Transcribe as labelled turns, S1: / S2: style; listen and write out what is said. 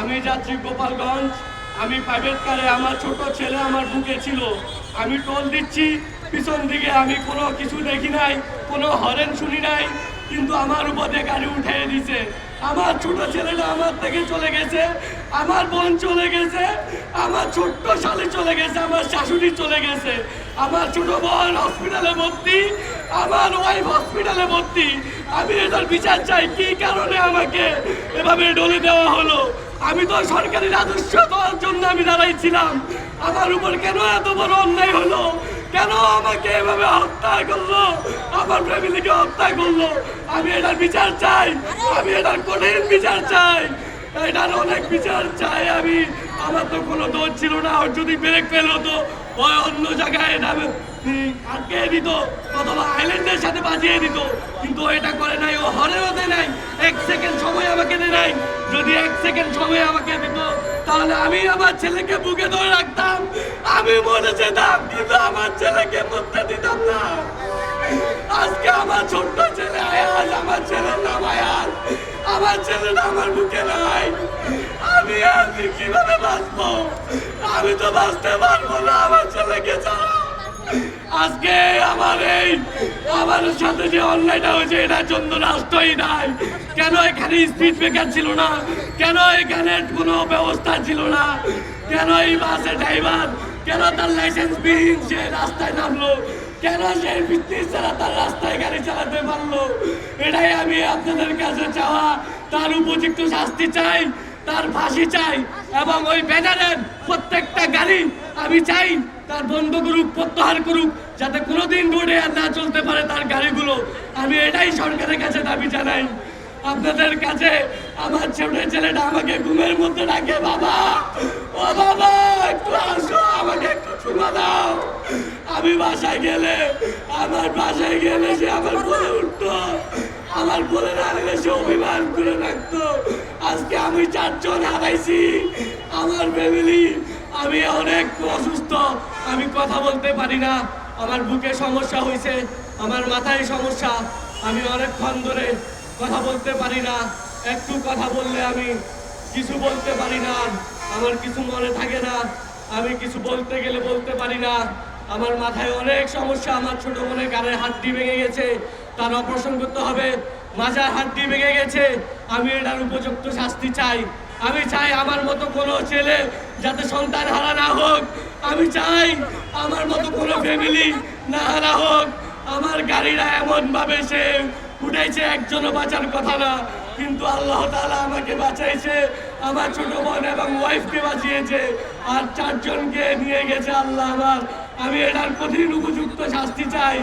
S1: আমি যাচ্ছি গোপালগঞ্জ, আমি প্রাইভেট কারে আমার ছোট ছেলে আমার বুকে ছিল। আমি টোল দিচ্ছি, পিছন দিকে আমি কোনো কিছু দেখি নাই, কোনো হরেন শুনি নাই, কিন্তু আমার উপরে গাড়ি উঠে দিছে। আমার ছোট ছেলেটা আমার থেকে চলে গেছে, আমার বোন চলে গেছে, আমার ছোট্ট শালি চলে গেছে, আমার শাশুড়ি চলে গেছে। আমার ছোট বোন হসপিটালে ভর্তি, আমার ওয়াইফ হসপিটালে ভর্তি। আমি এটার বিচার চাই, কি কারণে আমাকে এভাবে ডলে দেওয়া হলো? আমি তো সরকারি রাজস্ব দেওয়ার জন্য আমি দাঁড়াইছিলাম আমার উপর কেন এত বড় অন্যায় হলো? কেন আমাকে এভাবে হত্যা করল? আমার ফ্যামিলিকে হত্যা করল? আমি এটার বিচার চাই। আমি এটার কঠিন বিচার চাই। এটার অনেক বিচার চাই আমি। আমার তো কোনো দোষ ছিল না। ওর যদি ব্রেক ফেল হতো, ওই অন্য জায়গায় নামে আটকে দিত অথবা আইল্যান্ডের সাথে বাজিয়ে দিত। কিন্তু এটা করে নাই। ও হরেও দেয় নাই। এক সেকেন্ড সময় আমাকে দেয় নাই। যদি সেকেন্ড সময় আমাকে দিত, তাহলে আমি আমার ছেলেকে বুকে ধরে রাখতাম। আমি মরে যেতাম, কিন্তু আমার ছেলেকে মরতে দিতাম না। আজকে আমার ছোট্ট ছেলে আয়াজ, আমার ছেলের নাম আয়াজ। আমার ছেলেটা আমার বুকে নাই। আমি আজকে কীভাবে বাঁচবো? আমি তো বাঁচতে পারব না। আজকে আমার এই, আমার সাথে যে অনলাইনটা হয়েছে, এটার জন্য রাষ্ট্রই নাই। কেন এখানে স্পিড ব্রেকার ছিল না? কেন এখানে কোনো ব্যবস্থা ছিল না? কেন এই বাসে ড্রাইভার কেন তার লাইসেন্স বিহীন সে রাস্তায় নামলো? কেন সে বৃত্তি ছাড়া তার রাস্তায় গাড়ি চালাতে পারল? এটাই আমি আপনাদের কাছে চাওয়া। তার উপযুক্ত শাস্তি চাই, তার ফাঁসি চাই, এবং ওই ব্যানারের প্রত্যেকটা গাড়ি আমি চাই তার বন্ধ করুক, প্রত্যাহার করুক, যাতে কোনোদিন রোডে আর না চলতে পারে তার গাড়িগুলো। আমি এটাই সরকারের কাছে দাবি জানাই। আপনাদের কাছে আমার ছোট ছেলেটা আমাকে ঘুমের মধ্যে ডাকে, বাবা, ও বাবা, একটু আসো, আমাকে একটু চুমা দাও। আমি বাসায় গেলে, আমার বাসায় গেলে সে আমার বলে উঠতো। আমার বলে রাখলে সে অভিমান করে রাখতো। আজকে আমি চারজন হারাইছি। আমার ফ্যামিলি আমি অনেক অসুস্থ, আমি কথা বলতে পারি না। আমার বুকে সমস্যা হয়েছে, আমার মাথায় সমস্যা। আমি অনেকক্ষণ ধরে কথা বলতে পারি না, একটু কথা বললে আমি কিছু বলতে পারি না, আমার কিছু মনে থাকে না। আমি কিছু বলতে গেলে বলতে পারি না। আমার মাথায় অনেক সমস্যা, আমার ছোট মনে গানের হাড্ডি ভেঙে গেছে। তার অপারেশন করতে হবে, মাজার হাড্ডি ভেঙে গেছে। আমি এটার উপযুক্ত শাস্তি চাই। আমি চাই আমার মতো কোনো ছেলে যাতে সন্তান হারা না হোক। আমি চাই আমার মতো কোনো ফ্যামিলি না হারা হোক। আমার গাড়িরা এমন ভাবে সে উঠাইছে একজনও বাঁচার কথা না। কিন্তু আল্লাহ তাআলা আমাকে বাঁচাইছে। আমার ছোট বোন এবং ওয়াইফকে বাঁচিয়েছে। আর চারজনকে নিয়ে গেছে আল্লাহ আমার। আমি এটার কঠিন উপযুক্ত শাস্তি চাই।